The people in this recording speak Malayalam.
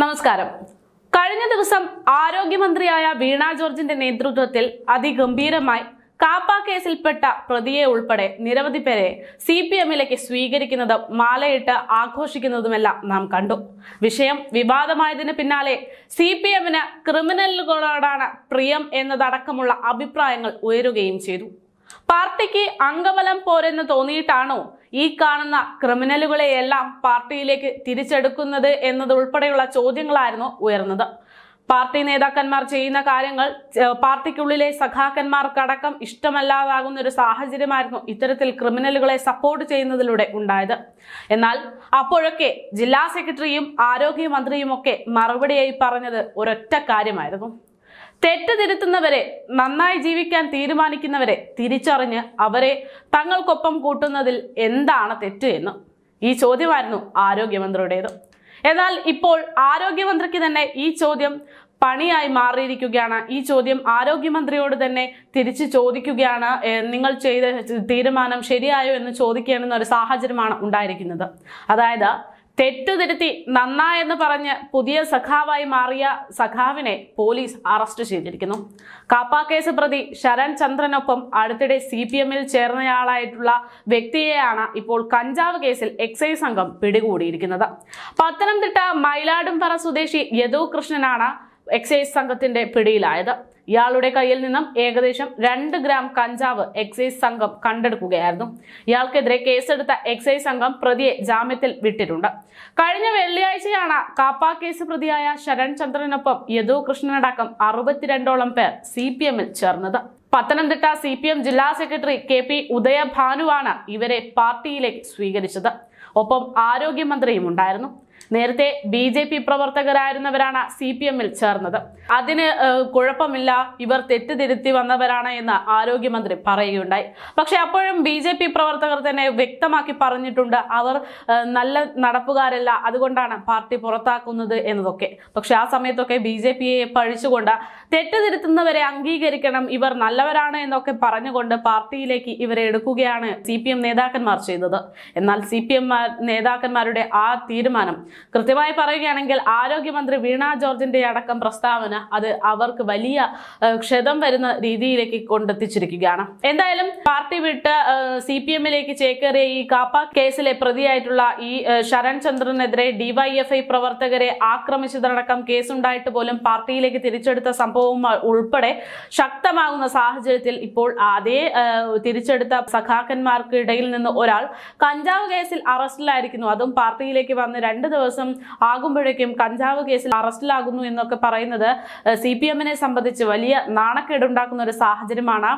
നമസ്കാരം. കഴിഞ്ഞ ദിവസം ആരോഗ്യമന്ത്രിയായ വീണ ജോർജിന്റെ നേതൃത്വത്തിൽ അതിഗംഭീരമായി കാപ്പ കേസിൽപ്പെട്ട പ്രതിയെ ഉൾപ്പെടെ നിരവധി പേരെ സി പി എമ്മിലേക്ക് സ്വീകരിക്കുന്നതും മാലയിട്ട് ആഘോഷിക്കുന്നതുമെല്ലാം നാം കണ്ടു. വിഷയം വിവാദമായതിന് പിന്നാലെ സി പി എമ്മിന് ക്രിമിനലുകളോടാണ് പ്രിയം എന്നതടക്കമുള്ള അഭിപ്രായങ്ങൾ ഉയരുകയും ചെയ്തു. പാർട്ടിക്ക് അംഗബലം പോരെന്ന് തോന്നിയിട്ടാണോ ഈ കാണുന്ന ക്രിമിനലുകളെയെല്ലാം പാർട്ടിയിലേക്ക് തിരിച്ചെടുക്കുന്നത് എന്നതുൾപ്പെടെയുള്ള ചോദ്യങ്ങളായിരുന്നു ഉയർന്നത്. പാർട്ടി നേതാക്കന്മാർ ചെയ്യുന്ന കാര്യങ്ങൾ പാർട്ടിക്കുള്ളിലെ സഖാക്കന്മാർക്കടക്കം ഇഷ്ടമല്ലാതാകുന്ന ഒരു സാഹചര്യമായിരുന്നു ഇത്തരത്തിൽ ക്രിമിനലുകളെ സപ്പോർട്ട് ചെയ്യുന്നതിലൂടെ ഉണ്ടായത്. എന്നാൽ അപ്പോഴൊക്കെ ജില്ലാ സെക്രട്ടറിയും ആരോഗ്യമന്ത്രിയും ഒക്കെ മറുപടിയായി പറഞ്ഞത് ഒരൊറ്റ കാര്യമായിരുന്നു. തെറ്റ് തിരുത്തുന്നവരെ നന്നായി ജീവിക്കാൻ തീരുമാനിക്കുന്നവരെ തിരിച്ചറിഞ്ഞ് അവരെ തങ്ങൾക്കൊപ്പം കൂട്ടുന്നതിൽ എന്താണ് തെറ്റ് എന്ന്. ഈ ചോദ്യമായിരുന്നു ആരോഗ്യമന്ത്രിയുടേത്. എന്നാൽ ഇപ്പോൾ ആരോഗ്യമന്ത്രിക്ക് തന്നെ ഈ ചോദ്യം പണിയായി മാറിയിരിക്കുകയാണ്. ഈ ചോദ്യം ആരോഗ്യമന്ത്രിയോട് തന്നെ തിരിച്ചു ചോദിക്കുകയാണ്. നിങ്ങൾ ചെയ്ത തീരുമാനം ശരിയായോ എന്ന് ചോദിക്കേണ്ടുന്ന ഒരു സാഹചര്യമാണ് ഉണ്ടായിരിക്കുന്നത്. അതായത് തെറ്റ് തിരുത്തി നന്നായെന്ന് പറഞ്ഞ് പുതിയ സഖാവായി മാറിയ സഖാവിനെ പോലീസ് അറസ്റ്റ് ചെയ്തിരിക്കുന്നു. കാപ്പ കേസ് പ്രതി ശരൺ ചന്ദ്രനൊപ്പം അടുത്തിടെ സി പി എമ്മിൽ ചേർന്നയാളായിട്ടുള്ള വ്യക്തിയെയാണ് ഇപ്പോൾ കഞ്ചാവ് കേസിൽ എക്സൈസ് സംഘം പിടികൂടിയിരിക്കുന്നത്. പത്തനംതിട്ട മയിലാടുംപറ സ്വദേശി യദു കൃഷ്ണനാണ് എക്സൈസ് സംഘത്തിന്റെ പിടിയിലായത്. ഇയാളുടെ കയ്യിൽ നിന്നും ഏകദേശം രണ്ട് ഗ്രാം കഞ്ചാവ് എക്സൈസ് സംഘം കണ്ടെടുക്കുകയായിരുന്നു. ഇയാൾക്കെതിരെ കേസെടുത്ത എക്സൈസ് സംഘം പ്രതിയെ ജാമ്യത്തിൽ വിട്ടിട്ടുണ്ട്. കഴിഞ്ഞ വെള്ളിയാഴ്ചയാണ് കാപ്പ കേസ് പ്രതിയായ ശരൺ ചന്ദ്രനൊപ്പം യദു കൃഷ്ണനടക്കം അറുപത്തിരണ്ടോളം പേർ സി പി എമ്മിൽ ചേർന്നത്. പത്തനംതിട്ട സി പി എം ജില്ലാ സെക്രട്ടറി കെ പി ഉദയഭാനുവാണ് ഇവരെ പാർട്ടിയിലേക്ക് സ്വീകരിച്ചത്. ഒപ്പം ആരോഗ്യമന്ത്രിയും ഉണ്ടായിരുന്നു. നേരത്തെ ബി ജെ പി പ്രവർത്തകരായിരുന്നവരാണ് സി പി എമ്മിൽ ചേർന്നത്. അതിന് കുഴപ്പമില്ല. ഇവർ തെറ്റുതിരുത്തി വന്നവരാണ് എന്ന് ആരോഗ്യമന്ത്രി പറയുകയുണ്ടായി. പക്ഷെ അപ്പോഴും ബി ജെ പി പ്രവർത്തകർ തന്നെ വ്യക്തമാക്കി പറഞ്ഞിട്ടുണ്ട്. അവർ നല്ല നടപ്പുകാരല്ല. അതുകൊണ്ടാണ് പാർട്ടി പുറത്താക്കുന്നത് എന്നതൊക്കെ. പക്ഷെ ആ സമയത്തൊക്കെ ബി ജെ പിയെ പഴിച്ചുകൊണ്ട് തെറ്റുതിരുത്തുന്നവരെ അംഗീകരിക്കണം. ഇവർ നല്ലവരാണ് എന്നൊക്കെ പറഞ്ഞുകൊണ്ട് പാർട്ടിയിലേക്ക് ഇവരെ എടുക്കുകയാണ് സി പി എം നേതാക്കന്മാർ ചെയ്തത്. എന്നാൽ സി പി എം നേതാക്കന്മാരുടെ ആ തീരുമാനം കൃത്യമായി പറയുകയാണെങ്കിൽ ആരോഗ്യമന്ത്രി വീണ ജോർജിന്റെ അടക്കം പ്രസ്താവന അത് അവർക്ക് വലിയ ക്ഷതം വരുന്ന രീതിയിലേക്ക് കൊണ്ടെത്തിച്ചിരിക്കുകയാണ്. എന്തായാലും പാർട്ടി വിട്ട് സി പി എമ്മിലേക്ക് ചേക്കേറിയ ഈ കാപ്പ കേസിലെ പ്രതിയായിട്ടുള്ള ഈ ശരൺ ചന്ദ്രനെതിരെ ഡിവൈഎഫ്ഐ പ്രവർത്തകരെ ആക്രമിച്ചതടക്കം കേസുണ്ടായിട്ട് പോലും പാർട്ടിയിലേക്ക് തിരിച്ചെടുത്ത സംഭവം ഉൾപ്പെടെ ശക്തമാകുന്ന സാഹചര്യത്തിൽ ഇപ്പോൾ അതേ തിരിച്ചെടുത്ത സഖാക്കന്മാർക്ക് ഇടയിൽ നിന്ന് ഒരാൾ കഞ്ചാവ് കേസിൽ അറസ്റ്റിലായിരിക്കുന്നു. അതും പാർട്ടിയിലേക്ക് വന്ന് രണ്ട് ദിവസം ആകുമ്പോഴേക്കും കഞ്ചാവ് കേസിൽ അറസ്റ്റിലാകുന്നു എന്നൊക്കെ പറയുന്നത് സി പി എമ്മിനെ സംബന്ധിച്ച് വലിയ നാണക്കേടുണ്ടാക്കുന്ന ഒരു സാഹചര്യമാണ്.